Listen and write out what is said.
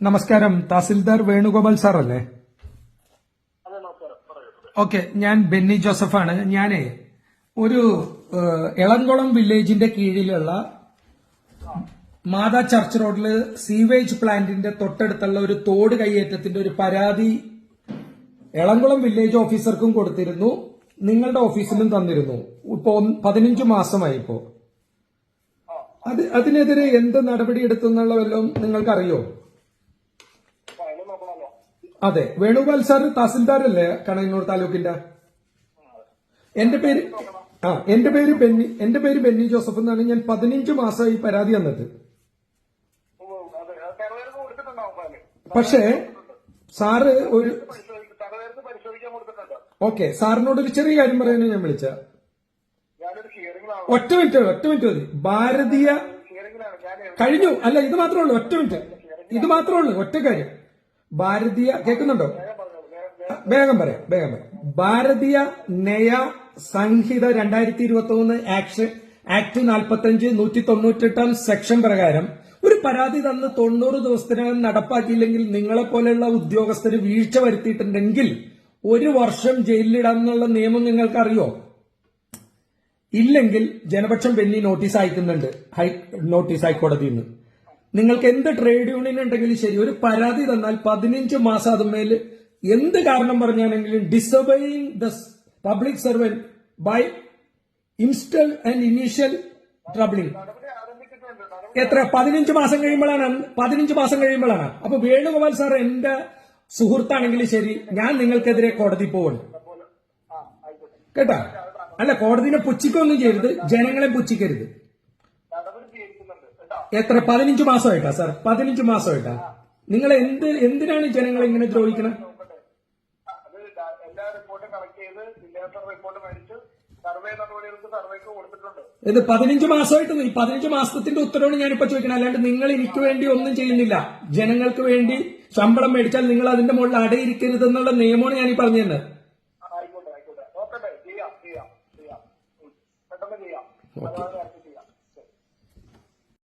നമസ്കാരം. തഹസിൽദാർ വേണുഗോപാൽ സാർ അല്ലേ ഓക്കെ ഞാൻ ബെന്നി ജോസഫാണ്. ഞാനേ ഒരു എളംകുളം വില്ലേജിന്റെ കീഴിലുള്ള മാതാ ചർച്ച് റോഡിൽ സീവേജ് പ്ലാന്റിന്റെ തൊട്ടടുത്തുള്ള ഒരു തോട് കൈയേറ്റത്തിന്റെ ഒരു പരാതി എളംകുളം വില്ലേജ് ഓഫീസർക്കും കൊടുത്തിരുന്നു. നിങ്ങളുടെ ഓഫീസിലും തന്നിരുന്നു. ഇപ്പോ പതിനഞ്ചു മാസമായി ഇപ്പോ. അത് അതിനെതിരെ എന്ത് നടപടി എടുത്തു എന്നുള്ള വല്ലതും നിങ്ങൾക്കറിയോ? അതെ വേണുഗോപാൽ സാർ തഹസിൽദാരല്ലേ കണയന്നൂർ താലൂക്കിന്റെ? എന്റെ പേര് ആ എന്റെ പേര് ബെന്നി എന്റെ പേര് ബെന്നി ജോസഫ് എന്നാണ് ഞാൻ പതിനഞ്ച് മാസമായി പരാതി തന്നത് പക്ഷേ സാറ് ഒരു ഓക്കെ സാറിനോട് ഒരു ചെറിയ കാര്യം പറയാനാണ് ഞാൻ വിളിച്ച ഒറ്റ മിനിറ്റ് ഒറ്റ മിനിറ്റ് മതി. ഭാരതീയ കഴിഞ്ഞു. അല്ല ഇത് മാത്രമേ ഉള്ളൂ ഒറ്റ മിനിറ്റ്. ഇത് മാത്രമേ ഉള്ളൂ ഒറ്റ കാര്യം. ഭാരതീയ കേൾക്കുന്നുണ്ടോ? വേഗം പറയാം വേഗം പറയാം. ഭാരതീയ നയ സംഹിത രണ്ടായിരത്തി ഇരുപത്തി ഒന്ന് ആക്ഷൻ ആക്ട് നാൽപ്പത്തഞ്ച് നൂറ്റി തൊണ്ണൂറ്റെട്ടാം സെക്ഷൻ പ്രകാരം ഒരു പരാതി തന്ന് തൊണ്ണൂറ് ദിവസത്തിനകം നടപ്പാക്കിയില്ലെങ്കിൽ നിങ്ങളെ പോലെയുള്ള ഉദ്യോഗസ്ഥര് വീഴ്ച വരുത്തിയിട്ടുണ്ടെങ്കിൽ ഒരു വർഷം ജയിലിലിടാന്നുള്ള നിയമം നിങ്ങൾക്ക് അറിയോ ഇല്ലെങ്കിൽ ജനപക്ഷം വെന്നി നോട്ടീസ് അയക്കുന്നുണ്ട്. നോട്ടീസ് ഹൈക്കോടതിയിൽ നിന്ന്. നിങ്ങൾക്ക് എന്ത് ട്രേഡ് യൂണിയൻ ഉണ്ടെങ്കിലും ശരി ഒരു പരാതി തന്നാൽ പതിനഞ്ച് മാസം അതുമേൽ എന്ത് കാരണം പറഞ്ഞാണെങ്കിലും disobeying the public servant by insult and initial troubling എത്ര? പതിനഞ്ച് മാസം കഴിയുമ്പോഴാണ് പതിനഞ്ച് മാസം കഴിയുമ്പോഴാണ്. അപ്പൊ വേണുഗോപാൽ സാർ എന്റെ സുഹൃത്താണെങ്കിലും ശരി ഞാൻ നിങ്ങൾക്കെതിരെ കോടതി ആയിക്കോട്ടെ കേട്ടാ? അല്ല കോടതിനെ പുച്ഛിക്കൊന്നും ചെയ്യരുത് ജനങ്ങളെ പുച്ഛിക്കരുത്. എത്ര? പതിനഞ്ച് മാസമായിട്ടാ സാർ. പതിനഞ്ച് മാസമായിട്ടാ. നിങ്ങൾ എന്ത് എന്തിനാണ് ജനങ്ങളെ ഇങ്ങനെ കൊടുത്തിട്ടുണ്ട് ഇത് പതിനഞ്ച് മാസമായിട്ട് ഈ പതിനഞ്ച് മാസത്തിന്റെ ഉത്തരവാണ് ഞാനിപ്പോ ചോദിക്കണം. അല്ലാണ്ട് നിങ്ങൾ എനിക്ക് വേണ്ടി ഒന്നും ചെയ്യുന്നില്ല. ജനങ്ങൾക്ക് വേണ്ടി ശമ്പളം മേടിച്ചാൽ നിങ്ങൾ അതിന്റെ മുകളിൽ അടയിരിക്കരുത് എന്നുള്ള നിയമമാണ് ഞാൻ ഈ പറഞ്ഞു തന്നെ ആ, ആയിക്കോട്ടെ. ആയിക്കോട്ടെ നോക്കട്ടെ ചെയ്യാം ചെയ്യാം ചെയ്യാം. പെട്ടെന്ന് ചെയ്യാം. അതാണ്